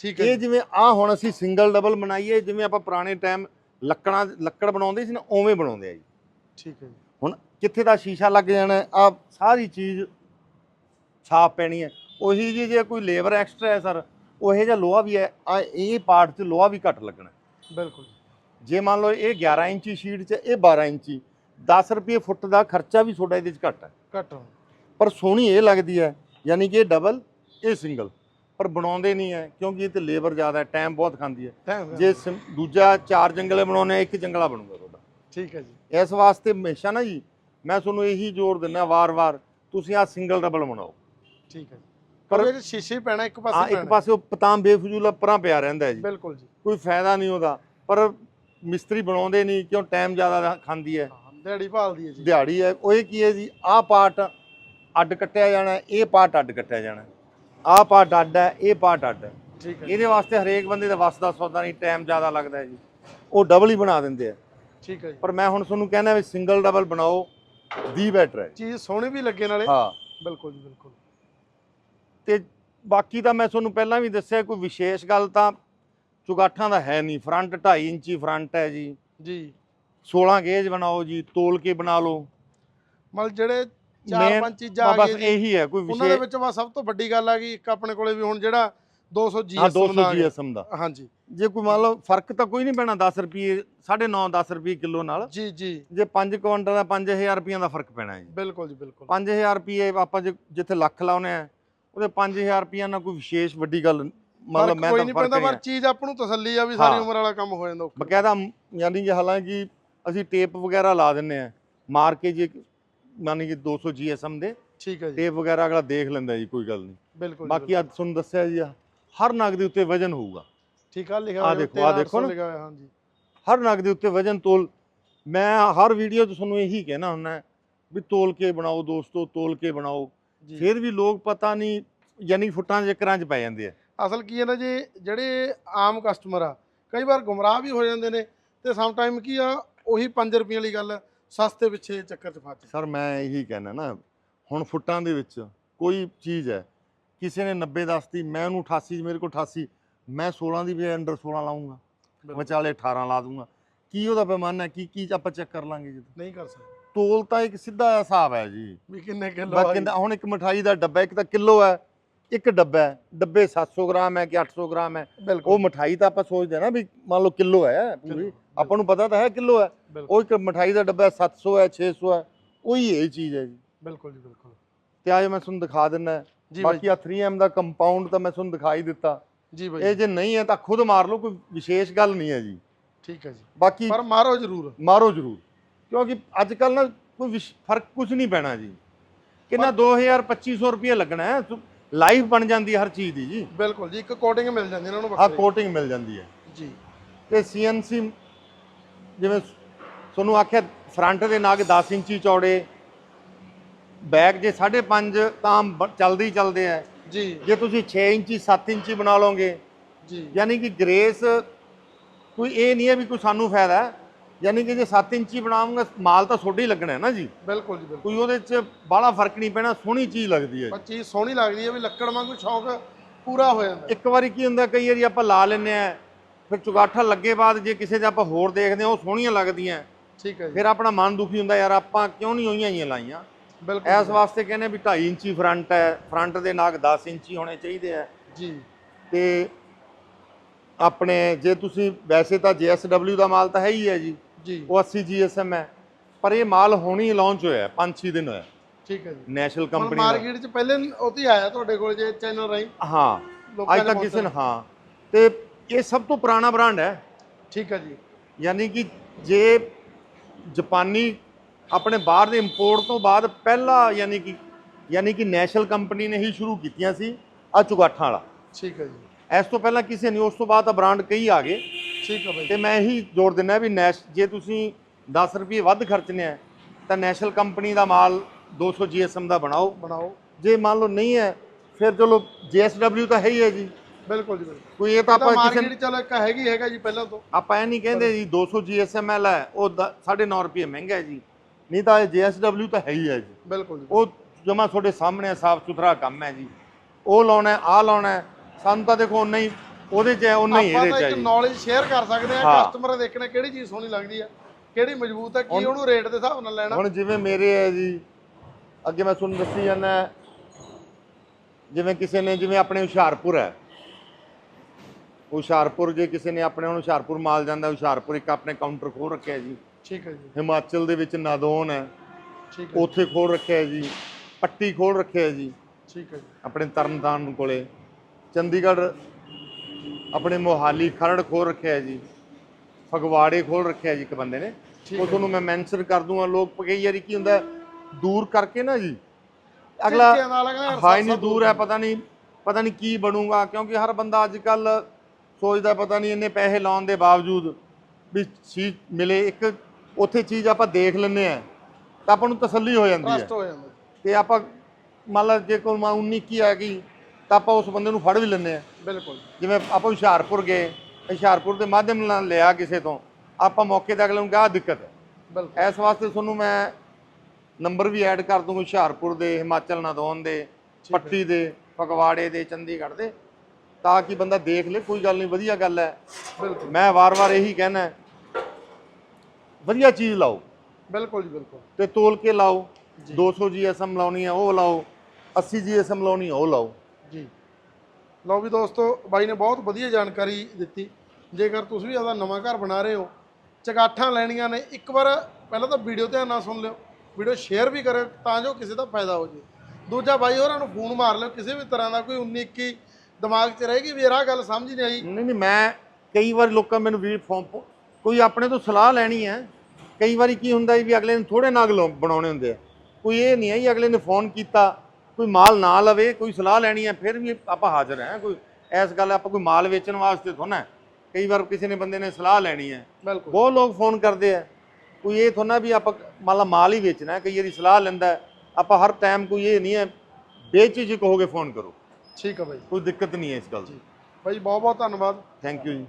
ਠੀਕ ਹੈ ਇਹ ਜਿਵੇਂ ਆ ਹੁਣ ਅਸੀਂ ਸਿੰਗਲ ਡਬਲ ਬਣਾਈਏ ਜਿਵੇਂ ਆਪਾਂ ਪੁਰਾਣੇ ਟਾਈਮ ਲੱਕੜਾਂ ਲੱਕੜ ਬਣਾਉਂਦੇ ਸੀ ਨਾ ਉਵੇਂ ਬਣਾਉਂਦੇ ਆ ਜੀ। ਠੀਕ ਹੈ ਜੀ। ਹੁਣ ਕਿੱਥੇ ਦਾ ਸ਼ੀਸ਼ਾ ਲੱਗ ਜਾਣਾ ਆ ਸਾਰੀ ਚੀਜ਼ ਛਾਪ ਪੈਣੀ ਹੈ। ਉਹੀ ਜੀ ਜੇ ਕੋਈ ਲੇਬਰ ਐਕਸਟਰਾ ਹੈ ਸਰ ਉਹ ਇਹ ਜਿਹਾ ਲੋਹਾ ਵੀ ਹੈ ਆ ਇਹ ਪਾਰਟ 'ਚ ਲੋਹਾ ਵੀ ਘੱਟ ਲੱਗਣਾ। ਬਿਲਕੁਲ ਜੇ। ਮੰਨ ਲਓ ਇਹ 11 ਇੰਚੀ ਸ਼ੀਟ 'ਚ ਇਹ 12 ਇੰਚੀ 10 ਰੁਪਏ ਫੁੱਟ ਦਾ ਖਰਚਾ ਵੀ ਤੁਹਾਡਾ ਇਹਦੇ 'ਚ ਘੱਟ ਹੈ। ਘੱਟ ਪਰ ਸੋਹਣੀ ਇਹ ਲੱਗਦੀ ਹੈ ਯਾਨੀ ਕਿ ਇਹ ਡਬਲ ਇਹ ਸਿੰਗਲ ਪਰ ਬਣਾਉਂਦੇ ਨਹੀਂ ਹੈ ਕਿਉਂਕਿ ਇਹ ਤੇ ਲੇਬਰ ਜ਼ਿਆਦਾ ਹੈ ਟਾਈਮ ਬਹੁਤ ਖਾਂਦੀ ਹੈ। ਜੇ ਸਿਮ- ਦੂਜਾ ਚਾਰ ਜੰਗਲੇ ਬਣਾਉਣੇ ਆ ਇੱਕ ਜੰਗਲਾ ਬਣੂਗਾ ਤੁਹਾਡਾ। ਠੀਕ ਹੈ ਜੀ। ਇਸ ਵਾਸਤੇ ਹਮੇਸ਼ਾ ਨਾ ਜੀ ਮੈਂ ਤੁਹਾਨੂੰ ਇਹੀ ਜ਼ੋਰ ਦਿੰਦਾ ਵਾਰ-ਵਾਰ ਤੁਸੀਂ ਆ ਸਿੰਗਲ ਡਬਲ ਬਣਾਓ। ਠੀਕ ਹੈ ਜੀ। ਪਰ- ਪਰ ਇਹ ਸ਼ੀਸ਼ੇ ਹੀ ਪੈਣਾ ਇੱਕ ਆ ਪਾਸੇ ਇੱਕ ਪੈਣਾ। ਪਾਸੇ ਉਹ ਪਤਾਮ ਬੇਫਜ਼ੂਲ ਪਰਾਂ ਪਿਆ ਰਹਿੰਦਾ ਹੈ ਜੀ। ਬਿਲਕੁਲ ਜੀ। ਕੋਈ ਫਾਇਦਾ ਨਹੀਂ ਉਹਦਾ। ਪਰ ਮਿਸਤਰੀ ਬਣਾਉਂਦੇ ਨਹੀਂ ਕਿਉਂ ਟਾਈਮ ਜ਼ਿਆਦਾ ਖਾਂਦੀ ਹੈ। ਹਾਂ, ਦਿਹਾੜੀ ਭਾਲਦੀ ਹੈ ਜੀ। ਦਿਹਾੜੀ ਹੈ ਉਹ ਇਹ ਕੀ ਹੈ ਜੀ ਆਹ ਪਾਰਟ ਅੱਡ ਕੱਟਿਆ ਜਾਣਾ ਹੈ, ਇਹ ਪਾਰਟ ਅੱਡ ਕੱਟਿਆ ਜਾਣਾ। ਹੈ। ਆਹ ਪਾਰਟ ਅੱਡ ਹੈ ਇਹ ਪਾਰਟ ਅੱਡ ਹੈ। ਠੀਕ ਹੈ ਇਹਦੇ ਵਾਸਤੇ ਹਰੇਕ ਬੰਦੇ ਦਾ ਵਸ ਦਾ ਸੌਦਾ ਨਹੀਂ ਟਾਈਮ ਜ਼ਿਆਦਾ ਲੱਗਦਾ ਜੀ। ਉਹ ਡਬਲ ਹੀ ਬਣਾ ਦਿੰਦੇ ਆ। ਠੀਕ ਹੈ ਜੀ। ਪਰ ਮੈਂ ਹੁਣ ਤੁਹਾਨੂੰ ਕਹਿੰਦਾ ਵੀ ਸਿੰਗਲ ਡਬਲ ਬਣਾਓ ਦੀ ਬੈਟਰ ਹੈ। ਚੀਜ਼ ਸੋਹਣੀ ਵੀ ਲੱਗੇ ਨਾਲੇ। ਹਾਂ। ਬਿਲਕੁਲ ਜੀ ਬਿਲਕੁਲ। ਤੇ ਬਾਕੀ ਤਾਂ ਮੈਂ ਤੁਹਾਨੂੰ ਪਹਿਲਾਂ ਵੀ ਦੱਸਿਆ ਕੋਈ ਵਿਸ਼ੇਸ਼ ਗੱਲ ਤਾਂ ਚੁਗਾਠਾਂ ਦਾ ਹੈ ਨਹੀਂ। ਫਰੰਟ 2.5 ਇੰਚੀ ਫਰੰਟ ਹੈ ਜੀ। ਜੀ। 16 ਗੇਜ ਬਣਾਓ ਜੀ ਤੋਲ ਕੇ ਬਣਾ ਲਓ। ਮਤਲਬ ਜਿਹੜੇ ਚਾਰ ਪੰਜ ਚੀਜ਼ਾਂ ਆ ਬਸ ਗਈਆਂ ਜੀ। ਇਹੀ ਹੈ ਕੋਈ ਉਹਨਾਂ ਦੇ ਵਿੱਚ ਬਸ ਸਭ ਤੋਂ ਵੱਡੀ ਗੱਲ ਆ ਗਈ ਇੱਕ ਆਪਣੇ ਕੋਲੇ ਵੀ ਹੁਣ ਜਿਹੜਾ 200 ਜੀ ਹਾਂ 200 ਜੀਐਸਐਮ ਦਾ ਹਾਂਜੀ। ਜੇ ਕੋਈ ਮੰਨ ਲਓ ਫ਼ਰਕ ਤਾਂ ਕੋਈ ਨਹੀਂ ਪੈਣਾ 10 ਰੁਪਏ 9.5 10 ਰੁਪਏ ਕਿਲੋ ਨਾਲ। ਜੀ ਜੀ। ਜੇ 5 ਕੁਇੰਟਲ ਦਾ 5000 ਰੁਪਈਆਂ ਦਾ ਫ਼ਰਕ ਪੈਣਾ ਹੈ ਜੀ। ਬਿਲਕੁਲ ਜੀ ਬਿਲਕੁਲ। 5000 ਰੁਪਏ ਆਪਾਂ ਜੇ- ਜਿੱਥੇ ਲੱਖ ਲਾਉਨੇ ਆ ਉਹਦੇ 5000 ਰੁਪਈਆ ਨਾਲ ਕੋਈ ਵਿਸ਼ੇਸ਼ ਵੱਡੀ ਗੱਲ ਮਤਲਬ ਮੈਂ ਕੋਈ ਤਾਂ ਨਹੀਂ ਫ਼ਰਕ ਪੈਂਦਾ ਨਹੀਂ ਪਰ। ਚੀਜ਼ ਆਪ ਨੂੰ ਤਸੱਲੀ ਆ ਵੀ ਸਾਰੀ। ਉਮਰ ਵਾਲਾ ਕੰਮ ਹੋ ਜਾਂਦਾ। ਬਕਾਇਦਾ ਯਾਨੀ ਕਿ ਹਾਲਾਂਕਿ ਅਸੀਂ ਟੇਪ ਵਗੈਰਾ ਲਾ ਦਿੰਨੇ ਆ। ਮਾਰ ਕੇ ਜੇ ਯਾਨੀ ਕਿ 200 ਜੀਐਸਐਮ ਦੇ। ਠੀਕ ਹੈ ਜੀ। ਟੇਪ ਵਗੈਰਾ ਅਗਲਾ ਦੇਖ ਲੈਂਦਾ ਜੀ ਕੋਈ ਗੱਲ ਨਹੀਂ। ਬਿਲਕੁਲ ਬਾਕੀ ਅੱਜ ਤੁਹਾਨੂੰ ਦੱਸਿਆ ਜੀ ਹਰ ਨਗ ਦੇ ਉੱਤੇ ਵਜਨ ਹੋਊਗਾ। ਠੀਕ ਆ ਲਿਖਿਆ ਹੋਇਆ ਦੇਖੋ, ਆਹ ਦੇਖੋ ਨਾ। 1300 ਲਿਖਿਆ ਹੋਇਆ ਹਾਂਜੀ। ਹਰ ਨਗ ਦੇ ਉੱਤੇ ਵਜਨ ਤੋਲ ਮੈਂ ਹਰ ਵੀਡੀਓ 'ਚ ਤੁਹਾਨੂੰ ਇਹੀ ਕਹਿਣਾ ਹੁੰਦਾ ਵੀ ਤੋਲ ਕੇ ਬਣਾਓ ਦੋਸਤੋ ਤੋਲ ਕੇ ਬਣਾਓ। ਫਿਰ ਵੀ ਲੋਕ ਪਤਾ ਨਹੀਂ ਯਾਨੀ ਫੁੱਟਾਂ ਦੇ ਚੱਕਰਾਂ 'ਚ ਪੈ ਜਾਂਦੇ ਆ। ਅਸਲ ਕੀ ਹੈ ਨਾ ਜੀ ਜਿਹੜੇ ਆਮ ਕਸਟਮਰ ਆ ਕਈ ਵਾਰ ਗੁੰਮਰਾਹ ਵੀ ਹੋ ਜਾਂਦੇ ਨੇ ਤੇ ਸਮ ਟਾਈਮ ਕੀ ਆ ਉਹੀ 5 ਰੁਪਏ ਵਾਲੀ ਗੱਲ ਸਸਤੇ ਪਿੱਛੇ ਚੱਕਰ 'ਚ ਫਸ। ਸਰ ਮੈਂ ਇਹੀ ਕਹਿਣਾ ਨਾ ਹੁਣ ਫੁੱਟਾਂ ਦੇ ਵਿੱਚ ਕੋਈ ਚੀਜ਼ ਹੈ ਕਿਸੇ ਨੇ 90 ਦੱਸਤੀ ਮੈਂ ਉਹਨੂੰ 88 'ਚ ਮੇਰੇ ਕੋਲ 88 ਮੈਂ 16 ਦੀ ਵੀ ਅੰਡਰ 16 ਲਾਉਂਗਾ ਵਿਚਾਲੇ 18 ਲਾ ਦੂੰਗਾ। ਕੀ ਉਹਦਾ ਪੈਮਾਨਾ ਕੀ ਕੀ ਆਪਾਂ ਚੈੱਕ ਕਰ ਲਾਂਗੇ ਜੀ ਨਹੀਂ ਕਰ ਸਕਦੇ। ਤੋਲ ਤਾਂ ਇੱਕ ਸਿੱਧਾ ਹਿਸਾਬ ਹੈ ਜੀ। ਵੀ ਕਿੰਨੇ ਕਿਲੋ ਦਾ ਹੁਣ ਇੱਕ ਮਠਾਈ ਦਾ ਡੱਬਾ ਇੱਕ ਤਾਂ ਕਿਲੋ ਹੈ। ਇੱਕ ਡੱਬਾ ਹੈ ਡੱਬੇ 700 ਗ੍ਰਾਮ ਹੈ ਕਿ 800 ਗ੍ਰਾਮ ਹੈ। ਬਿਲਕੁਲ। ਉਹ ਮਠਾਈ ਤਾਂ ਆਪਾਂ ਸੋਚਦੇ ਨਾ ਵੀ ਮੰਨ ਲਓ ਕਿਲੋ ਹੈ ਪੂਰੀ। ਆਪਾਂ ਨੂੰ ਪਤਾ ਤਾਂ ਹੈ ਕਿਲੋ ਹੈ। ਉਹ ਇੱਕ ਮਠਾਈ ਦਾ ਡੱਬਾ 700 ਹੈ 600 ਹੈ ਉਹੀ ਇਹ ਚੀਜ਼ ਹੈ ਜੀ। ਬਿਲਕੁਲ ਜੀ ਬਿਲਕੁਲ। ਤੇ ਆਜੋ ਮੈਂ ਤੁਹਾਨੂੰ ਦਿਖਾ ਦਿੰਦਾ ਬਾਕੀ ਆ 3M ਦਾ ਕੰਪਾਊਂਡ ਤਾਂ ਮੈਂ ਤੁਹਾਨੂੰ ਦਿਖਾ ਹੀ ਦਿੱਤਾ। ਜੀ ਬਾਈ। ਇਹ ਜੇ ਨਹੀਂ ਹੈ ਤਾਂ ਖੁਦ ਮਾਰ ਲਓ ਕੋਈ ਵਿਸ਼ੇਸ਼ ਗੱਲ ਨਹੀਂ ਹੈ ਜੀ। ਠੀਕ ਹੈ ਜੀ। ਬਾਕੀ ਪਰ ਮਾਰੋ ਜ਼ਰੂਰ। ਮਾਰੋ ਜ਼ਰੂਰ। ਕਿਉਂਕਿ ਅੱਜ ਕੱਲ ਨਾ ਕੋਈ ਫ਼ਰਕ ਕੁਝ ਨਹੀਂ ਪੈਣਾ ਜੀ। ਕਿੰਨਾ 2000 2500 ਰੁਪਏ ਲੱਗਣਾ ਹੈ। ਲਾਈਫ ਬਣ ਜਾਂਦੀ ਹੈ ਹਰ ਚੀਜ਼ ਦੀ ਜੀ। ਬਿਲਕੁਲ ਜੀ ਇੱਕ ਕੋਟਿੰਗ ਮਿਲ ਜਾਂਦੀ ਇਹਨਾਂ ਨੂੰ ਆ ਵੱਖਰੀ। ਕੋਟਿੰਗ ਮਿਲ ਜਾਂਦੀ ਹੈ। ਜੀ। ਤੇ ਸੀਐਨਸੀ ਜਿਵੇਂ ਤੁਹਾਨੂੰ ਆਖਿਆ ਫਰੰਟ ਦੇ ਨਗ 10 ਇੰਚੀ ਚੌੜੇ ਬੈਗ ਜੇ 5.5 ਤਾਂ ਬ- ਚੱਲਦੇ ਹੀ ਚੱਲਦੇ ਆ ਜੀ। ਜੇ ਤੁਸੀਂ 6 ਇੰਚੀ 7 ਇੰਚੀ ਬਣਾ ਲਓਗੇ ਜੀ। ਯਾਨੀ ਕਿ ਗ੍ਰੇਸ ਕੋਈ ਇਹ ਨਹੀਂ ਹੈ ਵੀ ਕੋਈ ਸਾਨੂੰ ਫਾਇਦਾ ਹੈ। ਯਾਨੀ ਕਿ ਜੇ 7 ਇੰਚੀ ਬਣਾਉਂਗਾ ਮਾਲ ਤਾਂ ਹੀ ਲੱਗਣਾ ਹੈ ਨਾ ਜੀ। ਬਿਲਕੁਲ ਜੀ ਬਿਲਕੁਲ। ਕੋਈ ਉਹਦੇ 'ਚ ਬਾਹਲਾ ਫ਼ਰਕ ਨਹੀਂ ਪੈਣਾ ਸੋਹਣੀ ਚੀਜ਼ ਲੱਗਦੀ ਹੈ ਚੀਜ਼ ਸੋਹਣੀ ਲੱਗਦੀ ਹੈ ਵੀ ਲੱਕੜ ਵਾਂਗੂ ਸ਼ੌਕ ਪੂਰਾ ਹੋ ਜਾਂਦਾ ਇੱਕ ਵਾਰੀ ਕੀ ਹੁੰਦਾ ਕਈ ਵਾਰੀ ਆਪਾਂ ਲਾ ਲੈਂਦੇ ਆ ਫਿਰ ਚੁਗਾਠਾ ਲੱਗੇ ਬਾਅਦ ਜੇ ਕਿਸੇ ਦੇ ਆਪਾਂ ਹੋਰ ਦੇਖਦੇ ਆ ਉਹ ਸੋਹਣੀਆਂ ਲੱਗਦੀਆਂ ਠੀਕ ਹੈ ਜੀ। ਫਿਰ ਆਪਣਾ ਮਨ ਦੁਖੀ ਹੁੰਦਾ ਯਾਰ ਆਪਾਂ ਕਿਉਂ ਨਹੀਂ ਹੋਈਆਂ ਹੀ ਲਾਈਆਂ? ਬਿਲਕੁਲ ਇਸ ਵਾਸਤੇ ਕਹਿੰਦੇ ਵੀ 2.5 ਇੰਚੀ ਫਰੰਟ ਹੈ ਫਰੰਟ ਦੇ ਨਾਗ 10 ਇੰਚੀ ਹੋਣੇ ਚਾਹੀਦੇ ਆ ਜੀ। ਤੇ ਆਪਣੇ ਜੇ ਤੁਸੀਂ ਵੈਸੇ ਤਾਂ JSW ਦਾ ਮਾਲ ਤਾਂ ਹੈ ਹੀ ਹੈ ਜੀ। ਜੀ। ਉਹ 80 GSM ਹੈ। ਪਰ ਇਹ ਮਾਲ ਹੁਣੀ ਲਾਂਚ ਹੋਇਆ 5-6 ਦਿਨ ਹੋਇਆ ਠੀਕ ਹੈ ਜੀ। ਨੈਸ਼ਨਲ ਕੰਪਨੀ ਦਾ ਮਾਰਕੀਟ 'ਚ ਪਹਿਲੇ ਉਤੀ ਆਇਆ ਤੁਹਾਡੇ ਕੋਲ ਜੇ ਚੈਨਲ ਰਾਹੀਂ? ਹਾਂ ਅੱਜ ਨੇ ਤੱਕ ਕਿਸੇ ਨੇ ਹਾਂ। ਤੇ ਇਹ ਸਭ ਤੋਂ ਪੁਰਾਣਾ ਬ੍ਰਾਂਡ ਹੈ। ਠੀਕ ਹੈ ਜੀ। ਯਾਨੀ ਕਿ ਜੇ ਜਾਪਾਨੀ ਆਪਣੇ ਬਾਹਰ ਦੇ ਇੰਪੋਰਟ ਤੋਂ ਬਾਅਦ ਪਹਿਲਾ ਯਾਨੀ ਕਿ ਯਾਨੀ ਕਿ ਨੈਸ਼ਨਲ ਕੰਪਨੀ ਨੇ ਹੀ ਸ਼ੁਰੂ ਕੀਤੀਆਂ ਸੀ ਆ ਚੁਗਾਠਾਂ ਵਾਲਾ। ਠੀਕ ਹੈ ਜੀ। ਇਸ ਤੋਂ ਪਹਿਲਾਂ ਕਿਸੇ ਨਹੀਂ ਉਸ ਤੋਂ ਬਾਅਦ ਤਾਂ ਬ੍ਰਾਂਡ ਕਈ ਆ ਗਏ। ਠੀਕ ਹੈ ਬਾਈ ਤੇ ਮੈਂ ਇਹੀ ਜ਼ੋਰ ਦਿੰਦਾ ਵੀ ਨੈਸ਼ ਜੇ ਤੁਸੀਂ 10 ਰੁਪਏ ਵੱਧ ਖਰਚਨੇ ਆ ਤਾਂ ਨੈਸ਼ਨਲ ਕੰਪਨੀ ਦਾ ਮਾਲ 200 GSM ਦਾ ਬਣਾਓ। ਬਣਾਓ। ਜੇ ਮੰਨ ਲਓ ਨਹੀਂ ਹੈ ਫਿਰ ਚਲੋ JSW ਤਾਂ ਹੈ ਹੀ ਹੈ ਜੀ। ਬਿਲਕੁਲ ਜੀ ਬਿਲਕੁਲ। ਕੋਈ ਇਹ ਤਾਂ ਆਪਾਂ ਕਿਸੇ ਮਾਰਕੀਟ ਚਲੋ ਇੱਕ ਹੈਗੀ ਹੈਗਾ ਜੀ ਪਹਿਲਾਂ ਤੋਂ। ਆਪਾਂ ਇਹ ਨਹੀਂ ਕਹਿੰਦੇ ਜੀ 200 GSML ਹੈ ਉਹ 9.5 ਰੁਪਏ ਮਹਿੰਗਾ ਹੈ ਜੀ। ਨਹੀਂ ਤਾਂ ਇਹ JSW ਤਾਂ ਹੈ ਹੀ ਹੈ ਜੀ। ਬਿਲਕੁਲ ਜੀ। ਉਹ ਜਮਾ ਤੁਹਾਡੇ ਸਾਹਮਣੇ ਸਾਫ਼ ਸੁਥਰਾ ਕੰਮ ਹੈ ਜੀ। ਉਹ ਲਾਉਣਾ ਆ ਲਾਉਣਾ। ਸਾਨੂੰ ਤਾਂ ਦੇਖੋ ਉਨਾ ਹੀ ਉਹਦੇ 'ਚ ਹੈ ਉਨਾ ਹੀ ਆਪਾਂ ਇਹਦੇ ਤਾਂ 'ਚ ਹੈ ਇੱਕ ਨੌਲੇਜ ਸ਼ੇਅਰ ਕਰ ਸਕਦੇ ਆ ਹਾਂ। ਕਸਟਮਰ ਦੇਖਣਾ ਕਿਹੜੀ ਚੀਜ਼ ਸੋਹਣੀ ਲੱਗਦੀ ਆ ਕਿਹੜੀ ਮਜ਼ਬੂਤ ਹੈ ਕੀ ਉਹਨੂੰ ਰੇਟ ਦੇ ਹਿਸਾਬ ਨਾਲ ਲੈਣਾ। ਹੁਣ ਜਿਵੇਂ ਮੇਰੇ ਹੈ ਜੀ ਅੱਗੇ ਮੈਂ ਤੁਹਾਨੂੰ ਦੱਸੀ ਜਾਂਦਾ ਜਿਵੇਂ ਕਿਸੇ ਨੇ ਜਿਵੇਂ ਆਪਣੇ ਹੁਸ਼ਿਆਰਪੁਰ ਹੈ। ਹੁਸ਼ਿਆਰਪੁਰ ਜੇ ਕਿਸੇ ਨੇ ਆਪਣੇ ਹੁਣ ਹੁਸ਼ਿਆਰਪੁਰ ਮਾਲ ਜਾਂਦਾ ਹੁਸ਼ਿਆਰਪੁਰ ਇੱਕ ਆਪਣੇ ਕਾਊਂਟਰ ਖੋਲ ਰੱਖਿਆ ਜੀ। ਠੀਕ ਹੈ ਜੀ। ਹਿਮਾਚਲ ਦੇ ਵਿੱਚ ਨਾਦੌਨ ਹੈ। ਠੀਕ ਹੈ ਉੱਥੇ ਖੋਲ ਰੱਖਿਆ ਜੀ। ਪੱਟੀ ਖੋਲ ਰੱਖਿਆ ਜੀ। ਠੀਕ ਹੈ ਜੀ। ਆਪਣੇ ਤਰਨਤਾਰਨ ਕੋਲੇ। ਚੰਡੀਗੜ੍ਹ ਆਪਣੇ ਮੋਹਾਲੀ ਖਰੜ ਖੋਲ ਰੱਖਿਆ ਜੀ ਫਗਵਾੜੇ ਖੋਲ ਰੱਖਿਆ ਜੀ ਇੱਕ ਬੰਦੇ ਨੇ। ਉਹ ਤੁਹਾਨੂੰ ਮੈਂ ਮੈਂਸ਼ਨ ਕਰ ਦੂੰਗਾ ਲੋਕ ਕਈ ਵਾਰੀ ਕੀ ਹੁੰਦਾ ਦੂਰ ਕਰਕੇ ਨਾ ਜੀ। ਅਗਲਾ ਝਿਜਕਿਆਂ ਨਾਲ ਅਗਲਾ ਹਾਂ ਹੀ ਨਹੀਂ ਦੂਰ ਹੈ ਪਤਾ ਨਹੀਂ ਪਤਾ ਨਹੀਂ ਕੀ ਬਣੂਗਾ ਕਿਉਂਕਿ ਹਰ ਬੰਦਾ ਅੱਜ ਕੱਲ ਸੋਚਦਾ ਪਤਾ ਨਹੀਂ ਇੰਨੇ ਪੈਸੇ ਲਾਉਣ ਦੇ ਬਾਵਜੂਦ ਵੀ ਚੀਜ਼ ਮਿਲੇ ਇੱਕ ਉੱਥੇ ਚੀਜ਼ ਆਪਾਂ ਦੇਖ ਲੈਂਦੇ ਆ ਤਾਂ ਆਪਾਂ ਨੂੰ ਤਸੱਲੀ ਹੋ ਜਾਂਦੀ ਹੈ। ਤੇ ਆਪਾਂ ਮੰਨ ਲਾ ਜੇ ਕੋਈ ਮਾ 19 ਕੀ ਆ ਗਈ ਤਾਂ ਆਪਾਂ ਉਸ ਬੰਦੇ ਨੂੰ ਫੜ ਵੀ ਲੈਂਦੇ ਆ ਬਿਲਕੁਲ। ਜਿਵੇਂ ਆਪਾਂ ਹੁਸ਼ਿਆਰਪੁਰ ਗਏ ਹੁਸ਼ਿਆਰਪੁਰ ਦੇ ਮਾਧਿਅਮ ਨਾਲ ਲਿਆ ਕਿਸੇ ਤੋਂ ਆਪਾਂ ਮੌਕੇ ਤੇ ਅਗਲੇ ਨੂੰ ਕਿਹਾ ਦਿੱਕਤ ਹੈ। ਬਿਲਕੁਲ। ਇਸ ਵਾਸਤੇ ਤੁਹਾਨੂੰ ਮੈਂ ਨੰਬਰ ਵੀ ਐਡ ਕਰ ਦੂੰਗਾ ਹੁਸ਼ਿਆਰਪੁਰ ਦੇ ਹਿਮਾਚਲ ਨਦੌਨ ਦੇ ਪੱਟੀ ਦੇ ਫਗਵਾੜੇ ਦੇ ਚੰਡੀਗੜ੍ਹ ਦੇ ਤਾਂ ਕਿ ਬੰਦਾ ਦੇਖ ਲੇ ਕੋਈ ਗੱਲ ਨਹੀਂ ਵਧੀਆ ਗੱਲ ਹੈ। ਬਿਲਕੁਲ। ਮੈਂ ਵਾਰ-ਵਾਰ ਇਹੀ ਕਹਿਣਾ ਵਧੀਆ ਚੀਜ਼ ਲਾਓ। ਬਿਲਕੁਲ ਜੀ ਬਿਲਕੁਲ। ਤੇ ਤੋਲ ਕੇ ਲਾਓ 200 GSM ਲਾਉਣੀ ਹੈ ਉਹ ਲਾਓ 80 GSM ਲਾਉਣੀ ਉਹ ਲਾਓ। ਜੀ। ਲਓ ਵੀ ਦੋਸਤੋ, ਬਾਈ ਨੇ ਬਹੁਤ ਵਧੀਆ ਜਾਣਕਾਰੀ ਦਿੱਤੀ। ਜੇਕਰ ਤੁਸੀਂ ਵੀ ਆਪਦਾ ਨਵਾਂ ਘਰ ਬਣਾ ਰਹੇ ਹੋ, ਚਗਾਠਾਂ ਲੈਣੀਆਂ ਨੇ, ਇੱਕ ਵਾਰ ਪਹਿਲਾਂ ਤਾਂ ਵੀਡੀਓ ਧਿਆਨ ਨਾਲ ਸੁਣ ਲਿਓ। ਵੀਡੀਓ ਸ਼ੇਅਰ ਵੀ ਕਰਿਓ ਤਾਂ ਜੋ ਕਿਸੇ ਦਾ ਫਾਇਦਾ ਹੋ ਜੇ। ਦੂਜਾ ਬਾਈ, ਹੋਰਾਂ ਨੂੰ ਫੋਨ ਮਾਰ ਲਿਓ, ਕਿਸੇ ਵੀ ਤਰ੍ਹਾਂ ਦਾ ਕੋਈ 19 21 ਦਿਮਾਗ 'ਚ ਰਹੇਗੀ ਵੀ ਯਾਰ ਗੱਲ ਸਮਝ ਨਹੀਂ ਆਈ। ਨਹੀਂ ਨਹੀਂ, ਮੈਂ ਕਈ ਵਾਰ ਲੋਕਾਂ ਮੈਨੂੰ ਵੀ ਫੋਨ ਕੋਈ ਆਪਣੇ ਤੋਂ ਸਲਾਹ ਲੈਣੀ ਹੈ, ਕਈ ਵਾਰੀ ਕੀ ਹੁੰਦਾ ਜੀ ਵੀ ਅਗਲੇ ਨੇ ਥੋੜੇ ਨਾਗ ਲਾਉ- ਬਣਾਉਣੇ ਹੁੰਦੇ ਆ। ਕੋਈ ਇਹ ਨਹੀਂ ਹੈ ਜੀ, ਅਗਲੇ ਨੇ ਫੋਨ ਕੀਤਾ ਕੋਈ ਮਾਲ ਨਾ ਲਵੇ ਕੋਈ ਸਲਾਹ ਲੈਣੀ ਹੈ ਫਿਰ ਵੀ ਆਪਾਂ ਹਾਜ਼ਰ ਹਾਂ। ਕੋਈ ਐਸ ਗੱਲ ਆਪਾਂ ਕੋਈ ਮਾਲ ਵੇਚਣ ਵਾਸਤੇ ਥੋੜਾ। ਕਈ ਵਾਰ ਕਿਸੇ ਨੇ ਬੰਦੇ ਨੇ ਸਲਾਹ ਲੈਣੀ ਹੈ। ਬਿਲਕੁਲ। ਬਹੁਤ ਲੋਕ ਫੋਨ ਕਰਦੇ ਆ ਕੋਈ ਇਹ ਥੋੜਾ ਵੀ ਆਪਾਂ ਮੰਨ ਲਾ ਮਾਲ ਹੀ ਵੇਚਣਾ ਹੈ, ਕਈ ਵਾਰੀ ਸਲਾਹ ਲੈਂਦਾ। ਆਪਾਂ ਹਰ ਟਾਈਮ ਕੋਈ ਇਹ ਨਹੀਂ ਹੈ ਬੇਝਿਜਕ ਹੋ ਕੇ ਫੋਨ ਕਰੋ। ਠੀਕ ਹੈ ਬਾਈ। ਕੋਈ ਦਿੱਕਤ ਨਹੀਂ ਹੈ ਇਸ ਗੱਲ ਦੀ। ਬਾਈ ਬਹੁਤ ਬਹੁਤ ਧੰਨਵਾਦ। ਥੈਂਕ ਯੂ ਜੀ।